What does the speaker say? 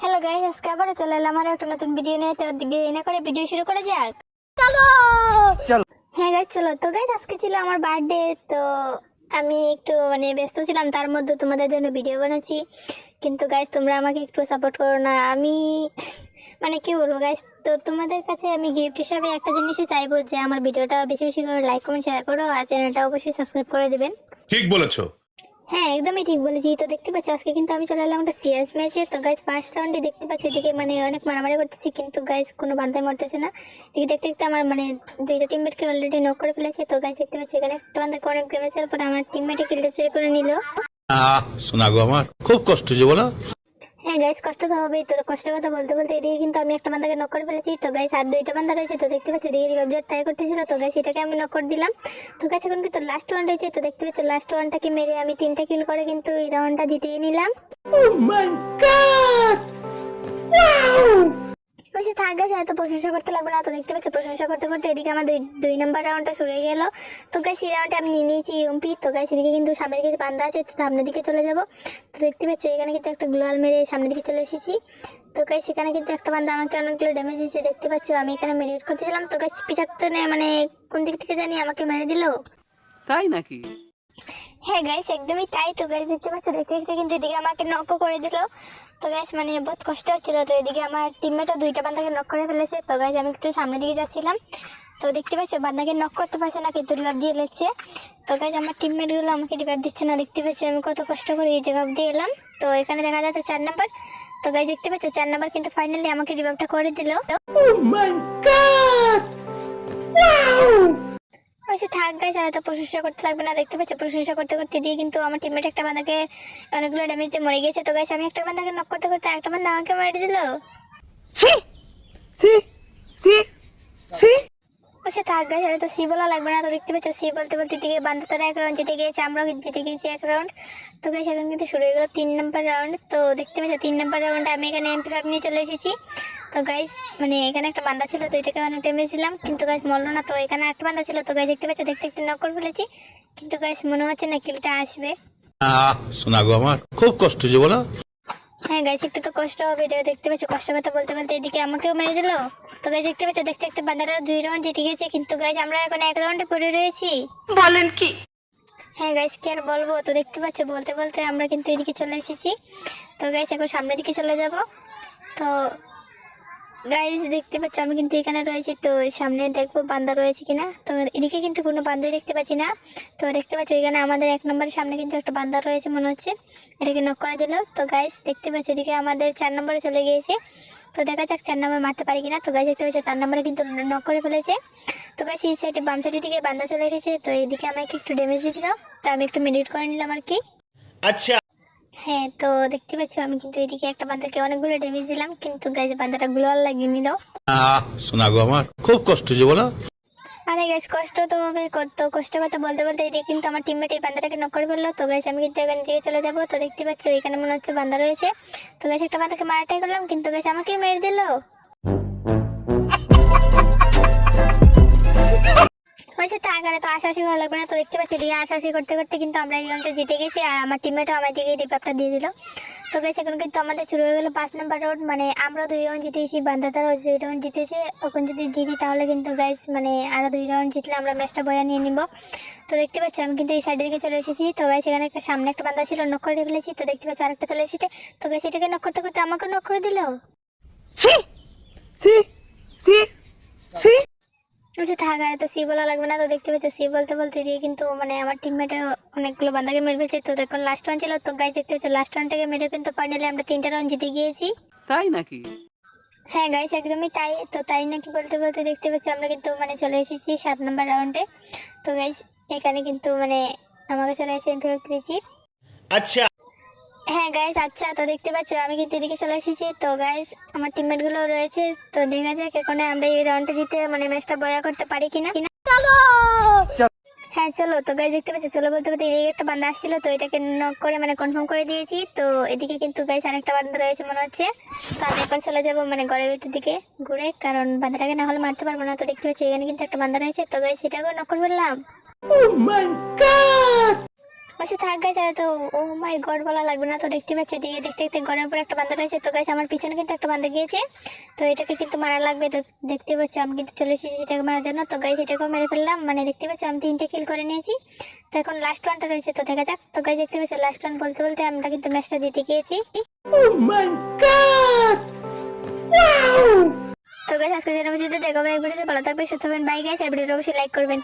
Hello guys আজকে আবারও চলে এলাম আর একটা নতুন ভিডিও নিয়ে। তো দেরি না করে ভিডিও শুরু করা যাক। চলো! হ্যাঁ গাইস চলো। তো গাইস আজকে ছিল আমার বার্থডে তো আমি একটু মানে ব্যস্ত ছিলাম তার মধ্যে তোমাদের জন্য ভিডিও বানাচ্ছি। কিন্তু গাইস তোমরা আমাকে একটু সাপোর্ট করো না। আমি মানে কি বলব গাইস তো তোমাদের কাছে আমি গিফট হিসাবে একটা জিনিসই চাইব যে আমার ভিডিওটা বেশি বেশি করে লাইক কমেন্ট শেয়ার করো। আর চ্যানেলটা অবশ্যই সাবস্ক্রাইব করে দেবেন। ঠিক বলেছ। হ্যাঁ একদমই ঠিক বলেছি তো দেখতে পাচ্ছি, আজকে কিন্তু আমি চলে এলাম একটা সিএস ম্যাচে তো গাইজ ফার্স্ট রাউন্ডে দেখতে পাচ্ছি, এদিকে মানে অনেক মারামারি করতেছি, কিন্তু গাইজ কোনো বান্ধাই মরতেছে না। এদিকে দেখতে দেখতে আমার মানে দুইটা টিমমেটকে অলরেডি নক করে ফেলেছে। তো গাইজ দেখতে পাচ্ছি, এখানে একটা বান্ধাকে অনেক ড্যামেজের পরে আমার টিমমেটে কিলটা চুরি করে নিল। শোনাগো আমার। খুব কষ্ট যে বলো। হ্যাঁ গাইস কষ্ট তো হবেই। তোর কষ্ট কথা বলতে বলতে এদিকে কিন্তু আমি একটা বান্ধাকে নক করে ফেলেছি। তো গাইস আর দুইটা বান্ধা রয়েছে, তো দেখতে পাচ্ছি এদিকে রিভাইভ ট্রাই করতেছিল। তো গাইস এটাকে আমি নক করে দিলাম। তো গাইস এখন কিন্তু লাস্ট ওয়ান রয়েছে। তো দেখতে পাচ্ছ লাস্ট ওয়ানটাকে মেরে আমি তিনটা কিল করে কিন্তু এই রাউন্ডটা জিতিয়ে নিলাম। বলছি থাক গেছে এত প্রশংসা করতে লাগবে না, তো দেখতে পাচ্ছ প্রশংসা করতে করতে এদিকে আমার দুই দুই নম্বর রাউন্ডটা শুরু হয়ে গেল। তো গাইস এই রাউন্ডে আমি নিয়ে নিয়েছি এমপি, তো গাইস এদিকে কিন্তু সামনের দিকে বান্ধা আছে, তো সামনের দিকে চলে যাব। তো দেখতে পাচ্ছ এখানে কিন্তু একটা গ্লোয়াল মেরে সামনের দিকে চলে এসেছি। তো গাইস এখানে কিন্তু একটা বান্ধা আমাকে অনেকগুলো ড্যামেজ দিয়েছে, দেখতে পাচ্ছ আমি এখানে মেরিট করতেছিলাম। তো গাইস পিছাতে মানে কোন দিক থেকে জানি আমাকে মেরে দিলো? তাই নাকি? হ্যাঁ গাইস একদমই তাই তো গাইস দেখতে পাচ্ছ, দেখতে দেখতে কিন্তু এদিকে আমাকে নক করে দিল। তো গাইস মানে বহুত কষ্ট হচ্ছিল। তো, এদিকে আমার টিমমেটও দুইটা বান্দাকে নক করে ফেলেছে। তো গাইস আমি একটু সামনের দিকে যাচ্ছিলাম। তো, দেখতে পাচ্ছ, বান্দাকে নক করতে পারছে না, কিন্তু রিভাব দিয়ে লেছে তো গাইস আমার টিমমেটগুলো আমাকে রিভাব দিচ্ছে না, দেখতে পাচ্ছি, আমি কত কষ্ট করে এই জবাব দিয়ে এলাম। তো, এখানে দেখা যাচ্ছে চার নাম্বার তো গাইস দেখতে পাচ্ছ, চার নাম্বার কিন্তু ফাইনালি আমাকে রিভাবটা করে দিল। আচ্ছা থাক গাইস তো প্রশংসা করতে লাগবে না। দেখতে পাচ্ছ, প্রশংসা করতে করতে দিয়ে কিন্তু আমার টিমমেট একটা বান্ধাকে অনেকগুলো ড্যামেজ দিয়ে মরে গেছে। তো গাইস আমি একটা বান্ধাকে নক করতে করতে একটা বান্ধা আমাকে মেরে দিল। আচ্ছা থাক আর এত সি বলা লাগবে না, তো দেখতে পাচ্ছ সি বলতে বলতে দিকে বান্দা তারা এক রাউন্ড জিতে গিয়েছে, আমরাও জিতে গিয়েছি এক রাউন্ড তো গাইস এখন কিন্তু শুরু হয়ে গেল তিন নাম্বার রাউন্ড তো দেখতে পাচ্ছ, তিন নাম্বার রাউন্ডে আমি এখানে এমপি ফাইভ নিয়ে চলে এসেছি। তো গাইস মানে এখানে একটা বান্দা ছিল, তো এটাকে অনেক দিলাম, কিন্তু গাইস মরলো না, তো এখানে একটা বান্দা ছিল, তো গাইস দেখতে পাচ্ছ, দেখতে দেখতে নক করে ফেলেছি, কিন্তু গাইস মনে হচ্ছে না কিলটা আসবে। আহ শোনা গো আমার, খুব কষ্ট যে বলো। হ্যাঁ গাইস একটু তো কষ্ট হবে দেখো দেখতে পাচ্ছ কষ্ট কথা বলতে বলতে এদিকে আমাকেও মেরে দিল। তো গাইস দেখতে পাচ্ছ দেখতে দেখতে বান্দারা দুই রাউন্ড জিতে গেছে কিন্তু গাইস আমরা এখন এক রাউন্ডে পড়ে রয়েছি। বলেন কি? হ্যাঁ গাইস কি আর বলব? তো দেখতে পাচ্ছ বলতে বলতে আমরা কিন্তু এদিকে চলে এসেছি। তো গাইস এখন সামনের দিকে চলে যাব। তো গাইস দেখতে পাচ্ছ, আমি কিন্তু এখানে রয়েছি। তো সামনে দেখব বান্দা রয়েছে কিনা। তো এদিকে কিন্তু কোনো বান্দাই দেখতে পাচ্ছি না। তো দেখতে পাচ্ছ, এখানে আমাদের এক নম্বরের সামনে কিন্তু একটা বান্দা রয়েছে মনে হচ্ছে। এটাকে নক করে দিল। তো গাইস দেখতে পাচ্ছ, এদিকে আমাদের চার নম্বরে চলে গিয়েছে। তো দেখা যাক চার নম্বর মারতে পারি কিনা। তো গাইস দেখতে পাচ্ছ, চার নম্বরে কিন্তু নক করে ফেলেছে। তো গাইস এই সাইডে বাম সাইডের দিকে বান্দা চলে এসেছে। তো এদিকে আমাকে একটু ড্যামেজ দিতে দাও তো আমি একটু মেডিট করে নিলাম আর কি। আচ্ছা। হ্যাঁ তো দেখতে পাচ্ছ আমি কিন্তু এদিকে একটা বান্দাকে অনেকগুলো ড্যামেজ দিলাম কিন্তু গাইজ বান্দাটা গ্লোয়াল লাগিয়ে নিল। আহ শোনা গো আমার খুব কষ্ট যে বলো। আরে গাইজ কষ্ট তো হবে কত কষ্ট কথা বলতে বলতে এদিকে কিন্তু আমার টিমমেট এই বান্দাটাকে নক করে ফেলল। তো গাইজ আমি কিন্তু এখান থেকে চলে যাব। তো দেখতে পাচ্ছ এখানে মনে হচ্ছে বান্দা রয়েছে। তো গাইজ একটা বান্দাকে মারাটাই করলাম কিন্তু গাইজ আমাকে মেরে দিল। হয়েছে, তার কারণে তো আশাশি করা লাগবে না। তো দেখতে পাচ্ছি এদিকে আশাশি করতে করতে কিন্তু আমরা এই রাউন্ডে জিতে গেছি আর আমার টিমমেটও আমার দিকে রিপাপটা দিয়ে দিল। তো গেছে এখন কিন্তু আমাদের শুরু হয়ে গেলো পাঁচ নাম্বার রাউন্ড মানে আমরা দুই রাউন্ড জিতেছি, বান্দাতারও দুই রাউন্ড জিতেছে। ওখান যদি জিতি তাহলে কিন্তু গাইস মানে আরও দুই রাউন্ড জিতলে আমরা ম্যাচটা বয়া নিয়ে নিব। তো দেখতে পাচ্ছি, আমি কিন্তু এই সাইডের দিকে চলে এসেছি। তো গাইস এখানে একটা সামনে একটা বান্দা ছিল নক করে ফেলেছি। তো দেখতে পাচ্ছি, আরেকটা চলে এসেছে। তো গাইস এটাকে নক করতে করতে আমাকে নক করে দিল। বলছে থাক আর তো সি বলা লাগবে না। তো দেখতে পাচ্ছি সি বলতে বলতে দিয়ে কিন্তু মানে আমার টিমমেটে অনেকগুলো বান্দাকে মেরে ফেলছে। তো এখন লাস্ট ওয়ান ছিল। তো গাইজ দেখতে পাচ্ছি লাস্ট ওয়ানটাকে মেরে কিন্তু ফাইনালি আমরা তিনটা রাউন্ড জিতে গিয়েছি। তাই নাকি? হ্যাঁ গাইস একদমই তাই। তো তাই নাকি বলতে বলতে দেখতে পাচ্ছি আমরা কিন্তু মানে চলে এসেছি সাত নম্বর রাউন্ডে তো গাইস এখানে কিন্তু মানে আমার কাছে রয়েছে চিপ আচ্ছা। গাইস আচ্ছা তো দেখতে পাচ্ছ আমি কিন্তু এদিকে চলে এসেছি। তো গাইস আমার টিমমেটগুলো রয়েছে। তো দেখা যাক এখানে আমরা এই রাউন্ডটা জিতে মানে ম্যাচটা বয়া করতে পারি কিনা। কিনা হ্যাঁ চলো। তো গাইস দেখতে পাচ্ছ চলো বলতে বলতে এদিকে একটা বান্দা আসছিল তো এটাকে নক করে মানে কনফার্ম করে দিয়েছি। তো এদিকে কিন্তু গাইস আরেকটা বান্দা রয়েছে মনে হচ্ছে। তো আমি এখন চলে যাব মানে ঘরের ভিতর দিকে ঘুরে কারণ বান্দাটাকে না হলে মারতে পারব না। তো দেখতে পাচ্ছি এখানে কিন্তু একটা বান্দা রয়েছে। তো গাইস সেটাকেও নক করে ফেললাম। আচ্ছা থাক গাইছে তো। ও মাই গড বলা লাগবে না তো। দেখতে পাচ্ছি দিকে দেখতে দেখতে ঘরের উপর একটা বান্ধা রয়েছে। তো গাইছে আমার পিছনে কিন্তু একটা বান্ধা গিয়েছে। তো এটাকে কিন্তু মারা লাগবে। তো দেখতে পাচ্ছি আমি কিন্তু চলে এসেছি এটাকে মারার জন্য। তো গাইছে এটাকেও মেরে ফেললাম। মানে দেখতে পাচ্ছি আমি তিনটে কিল করে নিয়েছি। তো এখন লাস্ট ওয়ানটা রয়েছে তো দেখা যাক। তো গাইছে দেখতে পাচ্ছি লাস্ট ওয়ান বলতে বলতে আমরা কিন্তু ম্যাচটা জিতে গিয়েছি। তো গাইছে আজকে জন্য ভিডিওতে দেখো ভিডিওতে ভালো থাকবে সুস্থ হবেন বাই গাইছে ভিডিওটা অবশ্যই লাইক করবেন।